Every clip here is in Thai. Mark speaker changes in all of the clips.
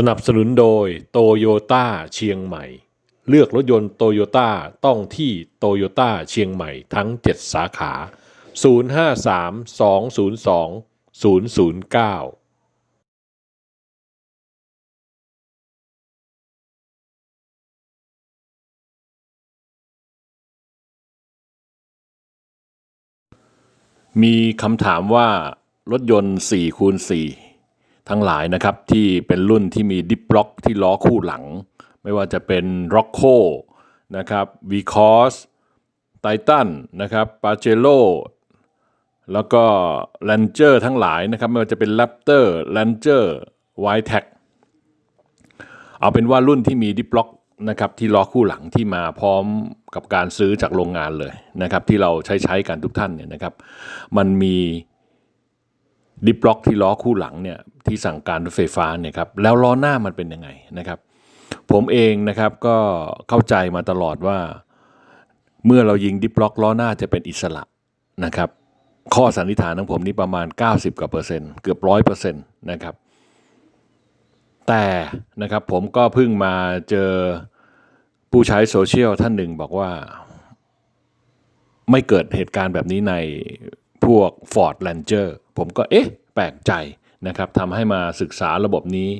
Speaker 1: สนับสนุนโดยโตโยต้าเชียงใหม่ เลือกรถยนต์โตโยต้าต้องที่โตโยต้าเชียงใหม่ทั้ง 7 สาขา 053 202 009มีคำถามว่ารถยนต์4คูณ4 ทั้งหลายนะครับที่เป็นรุ่นที่มีดิฟล็อกที่ล้อคู่หลัง ไม่ว่าจะเป็น r o c c o นะครับ v c o s Titan นะครับ p a j e r o แล้วก็ Ranger ทั้งหลายนะครับไม่ว่าจะเป็น Raptor Ranger y t e c เอาเป็นว่ารุ่นที่มีดิฟล็อกนะครับที่ล้อคู่หลังที่มาพร้อมกับการซื้อจากโรงงานเลยนะครับที่เราใช้ใช้กันทุกท่านเนี่ยนะครับ มันมีดิฟล็อกที่ล้อคู่หลังเนี่ย ที่สั่งการรถไฟฟ้าเนี่ยครับแล้วล้อหน้ามันเป็นยังไงนะครับ ผมเองนะครับก็เข้าใจมาตลอดว่า เมื่อเรายิงดิฟล็อกล้อหน้าจะเป็นอิสระนะครับ ข้อสันนิษฐานของผมนี่ประมาณ 90กว่าเปอร์เซ็นต์เกือบร้อยเปอร์เซ็นต์นะครับ แต่นะครับผมก็เพิ่งมาเจอผู้ใช้โซเชียลท่านหนึ่งบอกว่า ไม่เกิดเหตุการณ์แบบนี้ในพวก Ford Ranger ผมก็เอ๊ะ แปลกใจ นะครับทำให้มาศึกษาระบบนี้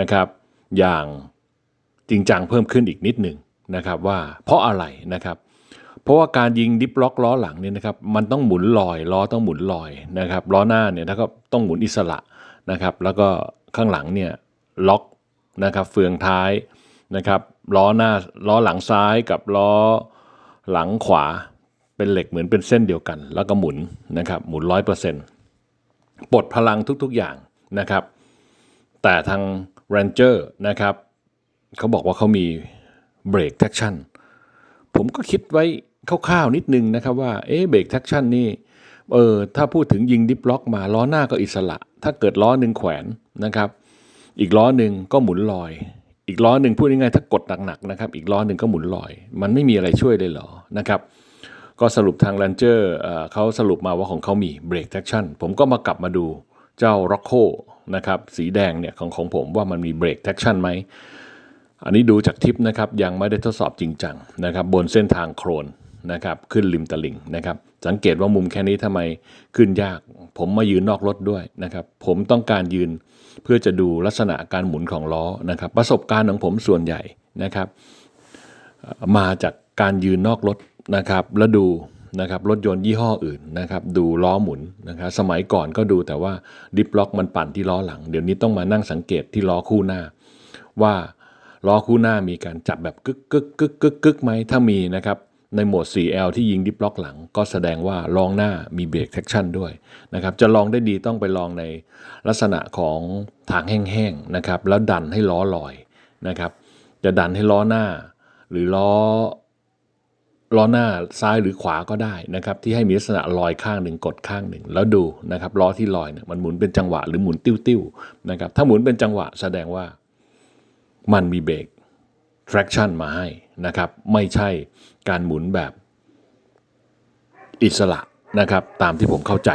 Speaker 1: นะครับอย่างจริงจังเพิ่มขึ้นอีกนิดหนึ่งนะครับว่าเพราะอะไรนะครับเพราะว่าการยิงดิฟล็อกล้อหลังเนี่ยนะครับมันต้องหมุนลอยล้อต้องหมุนลอยนะครับล้อหน้าเนี่ยถ้าก็ต้องหมุนอิสระนะครับแล้วก็ข้างหลังเนี่ยล็อกนะครับเฟืองท้ายนะครับล้อหน้าล้อหลังซ้ายกับล้อหลังขวาเป็นเหล็กเหมือนเป็นเส้นเดียวกัน แล้วก็หมุนนะครับหมุนร้อยเปอร์เซ็นต์ ปลดพลังทุกๆอย่างนะครับ แต่ทาง Ranger นะครับเขาบอกว่าเขามีเบรกแท็กชั่นผมก็คิดไว้คร่าวๆนิดนึงนะครับว่าเอ๊ะเบรกแท็กชั่นนี่เออถ้าพูดถึงยิงดิฟล็อกมาล้อหน้าก็อิสระ ถ้าเกิดล้อหนึ่งแขวนนะครับ อีกล้อหนึ่งก็หมุนลอย อีกล้อหนึ่งพูดง่ายๆถ้ากดหนักๆนะครับ อีกล้อหนึ่งก็หมุนลอย มันไม่มีอะไรช่วยเลยเหรอนะครับ ก็สรุปทาง Ranger เอ่อเขาสรุปมาว่าของเขามีเบรกแท็กชั่นผมก็มากลับมาดูเจ้า r o c c o นะครับสีแดงเนี่ยของของผมว่ามันมีเบรกแท็กชั่นไหม อันนี้ดูจากทิปนะครับยังไม่ได้ทดสอบจริงจังนะครับบนเส้นทางโครนนะครับขึ้นริมตลิ่งนะครับสังเกตว่ามุมแค่นี้ทำไมขึ้นยาก ผมมายืนนอกรถด้วยนะครับผมต้องการยืนเพื่อจะดูลักษณะการหมุนของล้อนะครับประสบการณ์ของผมส่วนใหญ่นะครับ มาจากการยืนนอกรถ นะครับแล้วดูนะครับรถยนต์ยี่ห้ออื่นนะครับดูล้อหมุนนะครับสมัยก่อนก็ดูแต่ว่าดิฟล็อกมันปั่นที่ล้อหลัง เดี๋ยวนี้ต้องมานั่งสังเกตที่ล้อคู่หน้า ว่าล้อคู่หน้ามีการจับแบบกึกกึกกึกกึกกึกไหมถ้ามีนะครับในโหมด 4L ที่ยิงดิฟล็อกหลัง ก็แสดงว่าลองหน้ามีเบรกแท็กชั่นด้วยนะครับจะลองได้ดีต้องไปลองในลักษณะของทางแห้งๆนะครับแล้วดันให้ล้อลอยนะครับจะดันให้ล้อหน้า หรือล้อ ล้อหน้าซ้ายหรือขวาก็ได้นะครับที่ให้มีลักษณะลอยข้างหนึ่งกดข้างหนึ่งแล้วดูนะครับล้อที่ลอยเนี่ยมันหมุนเป็นจังหวะหรือหมุนติ้วๆนะครับถ้าหมุนเป็นจังหวะแสดงว่ามันมีเบรก traction มาให้นะครับไม่ใช่การหมุนแบบอิสระนะครับตามที่ผมเข้าใจ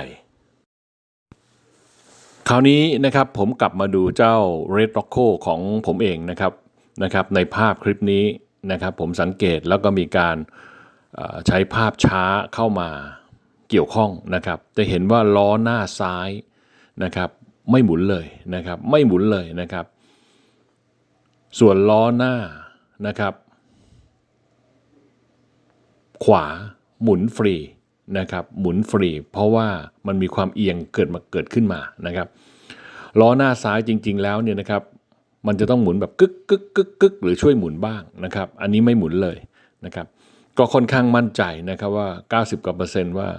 Speaker 1: คราวนี้นะครับผมกลับมาดูเจ้า Red Rocco ของผมเองนะครับนะครับในภาพคลิปนี้นะครับผมสังเกตแล้วก็มีการ ใช้ภาพช้าเข้ามาเกี่ยวข้องนะครับ จะเห็นว่าล้อหน้าซ้ายนะครับ ไม่หมุนเลยนะครับ ไม่หมุนเลยนะครับ ส่วนล้อหน้านะครับ ขวาหมุนฟรีนะครับ หมุนฟรี เพราะว่ามันมีความเอียงเกิดมาเกิดขึ้นมานะครับล้อหน้าซ้ายจริง ๆ แล้วเนี่ยนะครับมันจะต้องหมุนแบบกึกกึกกึกกึกหรือช่วยหมุนบ้างนะครับ อันนี้ไม่หมุนเลยนะครับ ก็ค่อนข้างมั่นใจนะครับว่า 90กว่าเปอร์เซ็นต์ว่า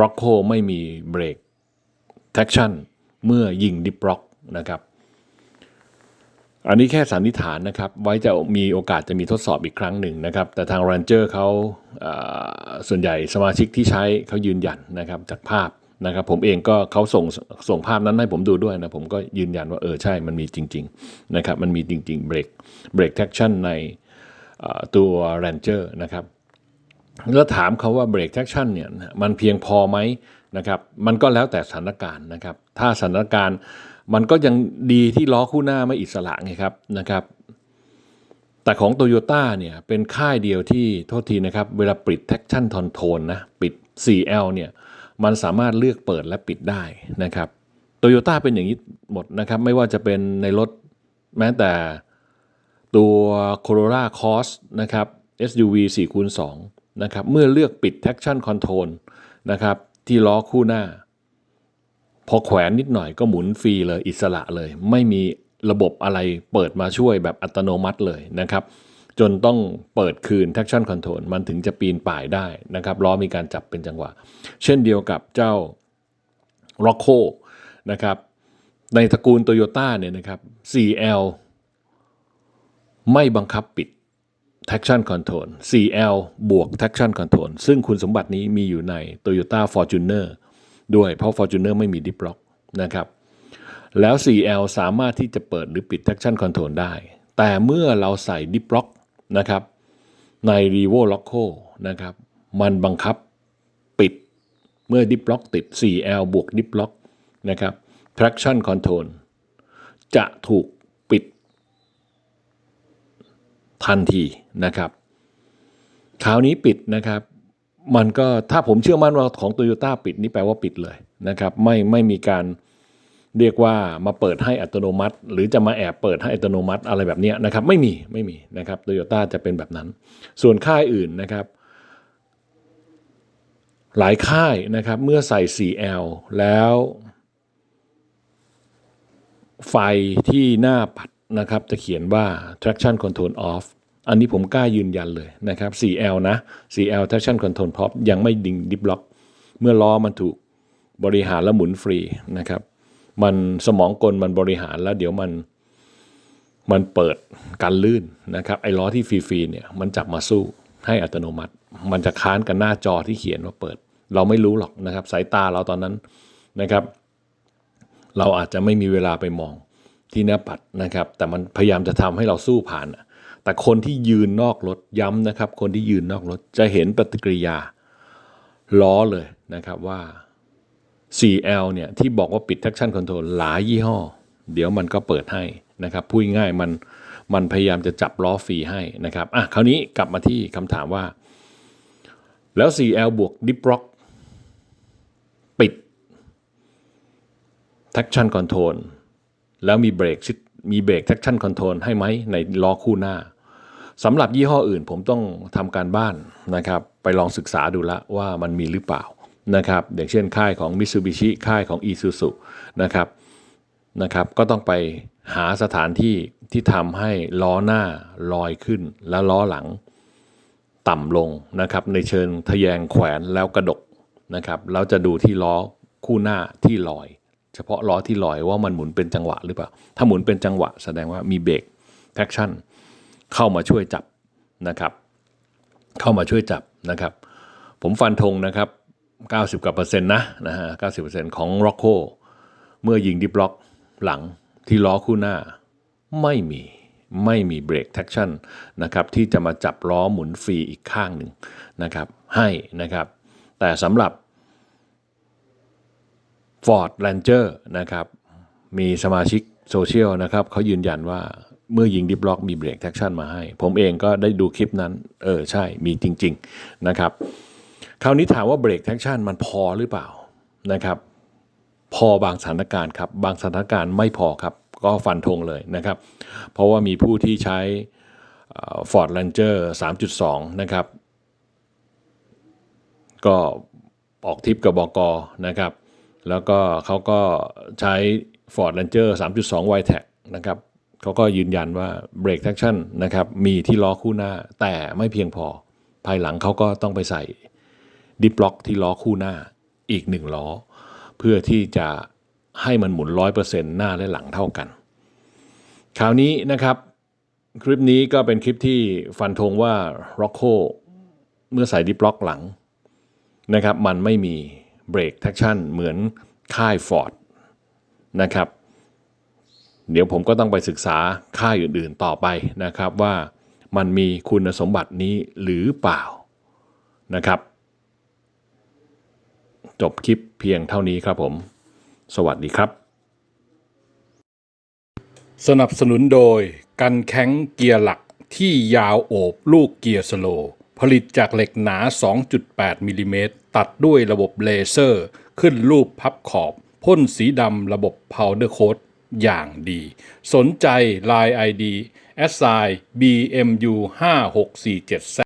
Speaker 1: r o c c o ไม่มีเบรก traction เมื่อยิงดิฟล็อกนะครับ อันนี้แค่สันนิษฐานนะครับ ไว้จะมีโอกาสจะมีทดสอบอีกครั้งหนึ่งนะครับ แต่ทาง Ranger เขาเอ่อส่วนใหญ่สมาชิกที่ใช้เขายืนยันนะครับจากภาพนะครับผมเองก็เขาส่งส่งภาพนั้นให้ผมดูด้วยนะ ผมก็ยืนยันว่าเออใช่มันมีจริงๆนะครับมันมีจริงๆเบรกเบรกแท็กชั่นในตัว Ranger นะครับ แล้วถามเขาว่าเบรกแท็กชั่นเนี่ยมันเพียงพอไหมนะครับ มันก็แล้วแต่สถานการณ์นะครับ ถ้าสถานการณ์มันก็ยังดีที่ล้อคู่หน้าไม่อิสระไงครับนะครับแต่ของ t o y ยต้เนี่ยเป็นค่ายเดียวที่โทษทีนะครับ เวลาปิด traction control นะปิด 4L เนี่ยมันสามารถเลือกเปิดและปิดได้นะครับโตโยต้าเป็นอย่างนี้หมดนะครับ ไม่ว่าจะเป็นในรถแม้แต่ตัว Corolla Cross นะครับ SUV 4คูณ2 นะครับเมื่อเลือกปิด traction control นะครับที่ล้อคู่หน้า พอแขวนนิดหน่อยก็หมุนฟรีเลยอิสระเลย ไม่มีระบบอะไรเปิดมาช่วยแบบอัตโนมัติเลยนะครับจนต้องเปิดคืน traction control มันถึงจะปีนป่ายได้นะครับล้อมีการจับเป็นจังหวะ เช่นเดียวกับเจ้า r o c c o นะครับในตระกูล Toyota เนี่ยนะครับ 4L ไม่บังคับปิด traction control 4L บวก traction control ซึ่งคุณสมบัตินี้มีอยู่ใน Toyota Fortuner ด้วยเพราะ Fortuner ไม่มี Deep Lock นะครับ แล้ว 4L สามารถที่จะเปิดหรือปิด traction control ได้ แต่เมื่อเราใส่ Deep Lock นะครับใน Revo Loco นะครับมันบังคับปิดเมื่อ Deep Lock ติด 4L บวก Deep Lock นะครับ traction control จะถูกปิด ทันทีนะครับคราวนี้ปิดนะครับ มันก็ถ้าผมเชื่อมั่นว่าของ Toyota ปิดนี่แปลว่าปิดเลยนะครับไม่ไม่มีการเรียกว่ามาเปิดให้อัตโนมัติ หรือจะมาแอบเปิดให้อัตโนมัติอะไรแบบนี้นะครับไม่มีไม่มีนะครับ Toyota จะเป็นแบบนั้น ส่วนค่ายอื่นนะครับ หลายค่ายนะครับเมื่อใส่ 4L แล้ว ไฟที่หน้าปัด นะครับจะเขียนว่า traction control off อันนี้ผมกล้ายืนยันเลยนะครับ 4L นะ 4L traction control off ยังไม่ดิงดิฟล็อก เมื่อล้อมันถูกบริหารและหมุนฟรีนะครับ มันสมองกลมันบริหารแล้วเดี๋ยวมันมันเปิดการลื่นนะครับ ไอ้ล้อที่ฟรีๆเนี่ยมันจับมาสู้ให้อัตโนมัติ มันจะค้านกับหน้าจอที่เขียนว่าเปิด เราไม่รู้หรอกนะครับ สายตาเราตอนนั้นนะครับ เราอาจจะไม่มีเวลาไปมอง ที่หน้าปัดนะครับ แต่มันพยายามจะทำให้เราสู้ผ่าน แต่คนที่ยืนนอกรถย้ำนะครับ คนที่ยืนนอกรถจะเห็นปฏิกิริยาล้อเลยนะครับว่า 4L เนี่ยที่บอกว่าปิด traction control หลายยี่ห้อ เดี๋ยวมันก็เปิดให้นะครับพูดง่ายมันมันพยายามจะจับล้อฟรีให้นะครับอะคราวนี้กลับมาที่คำถามว่า แล้ว 4L บวก Deep Rock ปิด traction control แล้วมีเบรกมีเบรก traction control ให้ไหมในล้อคู่หน้าสำหรับยี่ห้ออื่นผมต้องทำการบ้านนะครับ ไปลองศึกษาดูละว่ามันมีหรือเปล่านะครับอย่างเช่นค่ายของ Mitsubishi ค่ายของ Isuzu นะครับนะครับ ก็ต้องไปหาสถานที่ที่ทำให้ล้อหน้าลอยขึ้น และล้อหลังต่ำลงนะครับในเชิงทะแยงแขวนแล้วกระดกนะครับแล้วจะดูที่ล้อคู่หน้าที่ลอย เฉพาะล้อที่ลอยว่ามันหมุนเป็นจังหวะหรือเปล่า ถ้าหมุนเป็นจังหวะแสดงว่ามีเบรก traction เข้ามาช่วยจับนะครับ เข้ามาช่วยจับนะครับ ผมฟันธงนะครับ 90กว่าเปอร์เซ็นต์นะนะฮะ90%ของ r o c c o เมื่อยิงดิบล็อกหลังที่ล้อคู่หน้าไม่มีไม่มีเบรก traction นะครับที่จะมาจับล้อหมุนฟรีอีกข้างหนึ่งนะครับให้นะครับ แต่สำหรับ Ford Ranger นะครับมีสมาชิกโซเชียลนะครับเขายืนยันว่าเมื่อยิงดิบล็อกมีเบรกแท็กชั่นมาให้ ผมเองก็ได้ดูคลิปนั้น เออใช่มีจริง ๆ นะครับ คราวนี้ถามว่าเบรกแท็กชั่นมันพอหรือเปล่านะครับ พอบางสถานการณ์ครับ บางสถานการณ์ไม่พอครับ ก็ฟันธงเลยนะครับ เพราะว่ามีผู้ที่ใช้ Ford Ranger 3.2 นะครับ ก็ออกทริปกับบกนะครับ แล้วก็เขาก็ใช้ Ford Ranger 3.2 y t e c นะครับเขาก็ยืนยันว่าเบรก a c t ชั่นนะครับมีที่ล้อคู่หน้าแต่ไม่เพียงพอ ภายหลังเขาก็ต้องไปใส่ดิปล็อกที่ล้อคู่หน้าอีกหนึ่งล้อ เพื่อที่จะให้มันหมุน 100%หน้าและหลังเท่ากัน คราวนี้นะครับ คลิปนี้ก็เป็นคลิปที่ฟันธงว่า r o c c o เมื่อใส่ดิปล็อกหลังนะครับมันไม่มี เบรก a c t ชั่นเหมือนค่าย Ford นะครับ เดี๋ยวผมก็ต้องไปศึกษาค่ายอื่นๆต่อไปนะครับว่ามันมีคุณสมบัตินี้หรือเปล่านะครับ จบคลิปเพียงเท่านี้ครับผม สวัสดีครับ สนับสนุนโดย กันแข้งเกียร์หลักที่ยาวโอบลูกเกียร์สโลว์ผลิตจากเหล็กหนา 2.8มิลลิเมตร ตัดด้วยระบบเลเซอร์ ขึ้นรูปพับขอบพ่นสีดำระบบ Powder Coat อย่างดี สนใจ Line ID s i BMU 5647